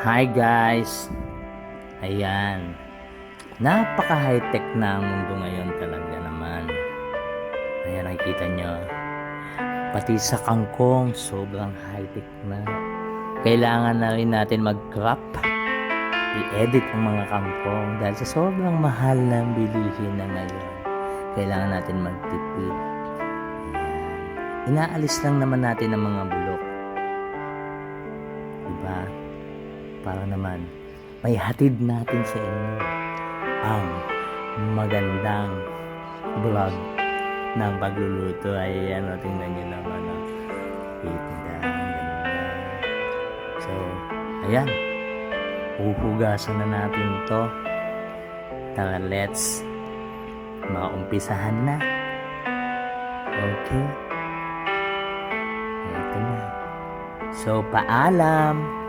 Hi guys! Ayan. Napaka high-tech na ang mundo ngayon talaga naman. Ayan, nakikita nyo. Pati sa kangkong, sobrang high-tech na. Kailangan na rin natin mag-crop. I-edit ang mga kangkong dahil sa sobrang mahal na bilihin na ngayon. Kailangan natin magtipid. Inaalis lang naman natin ang mga bulok. Diba? Para naman, may hatid natin sa inyo ang magandang vlog ng pagluluto. Ayan, o, tingnan nyo naman. Ganda, ang ganda. So, ayan. Uhugasan na natin to. Tara, let's maumpisahan na. Okay. Ito na. So, paalam.